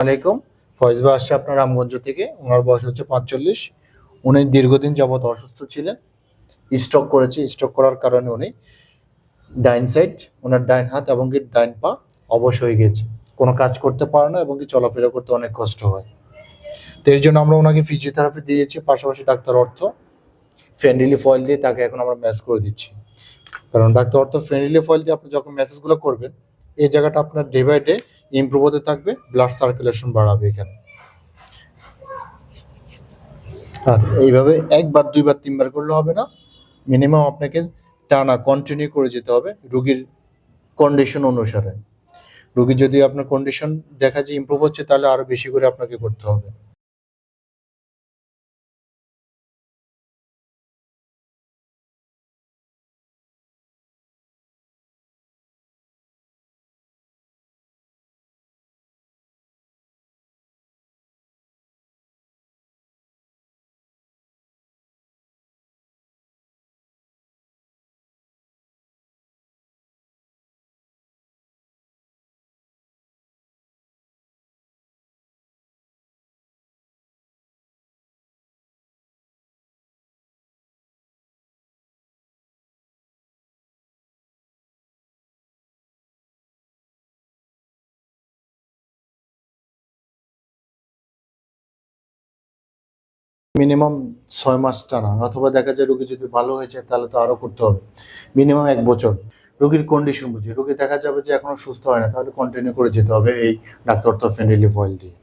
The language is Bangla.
আলাইকুম। ফয়েজ ভাই আসছে আপনার রামগঞ্জ থেকে। ওনার বয়স হচ্ছে পাঁচচল্লিশ। উনি দীর্ঘদিন যাবৎ অসুস্থ ছিলেন। স্ট্রোক করেছে। স্ট্রোক করার কারণে উনি ডাইন সাইড, ওনার ডাইন হাত এবং কি ডাইন পা অবশ হয়ে গেছে। কোনো কাজ করতে পারে না এবং কি চলাফেরা করতে অনেক কষ্ট হয়। তো এর জন্য আমরা ওনাকে ফিজিওথেরাপি দিয়েছি। পাশাপাশি ডাক্তার অর্থ ফেন্ডিলি ফয়েল দিয়ে তাকে এখন আমরা ম্যাচ করে দিচ্ছি। কারণ ডাক্তার অর্থ ফেন্ডিলি ফয়েল দিয়ে আপনি যখন ম্যাসেজগুলো করবেন এই জায়গাটা আপনার ডে বাই ডে ইম্প্রুভ হতে থাকবে ব্লাড সার্কুলেশন বাড়াবে এখানে। আর এইভাবে একবার, দুইবার, তিনবার করলে হবে না। মিনিমাম আপনাকে টানা কন্টিনিউ করে যেতে হবে রুগীর কন্ডিশন অনুসারে। রুগী যদি আপনার কন্ডিশন দেখা যায় ইম্প্রুভ হচ্ছে, তাহলে আরও বেশি করে আপনাকে করতে হবে। মিনিমাম ছয় মাস টানা, অথবা দেখা যায় রোগী যদি ভালো হয়ে যায় তাহলে তো আরও করতে হবে। মিনিমাম এক বছর। রোগীর কন্ডিশন বুঝি। রোগী দেখা যাবে যে এখনও সুস্থ হয় না, তাহলে কন্টিনিউ করে যেতে হবে এই ডাক্তার তো ফেন্ডিলি ফয়েল দিয়ে।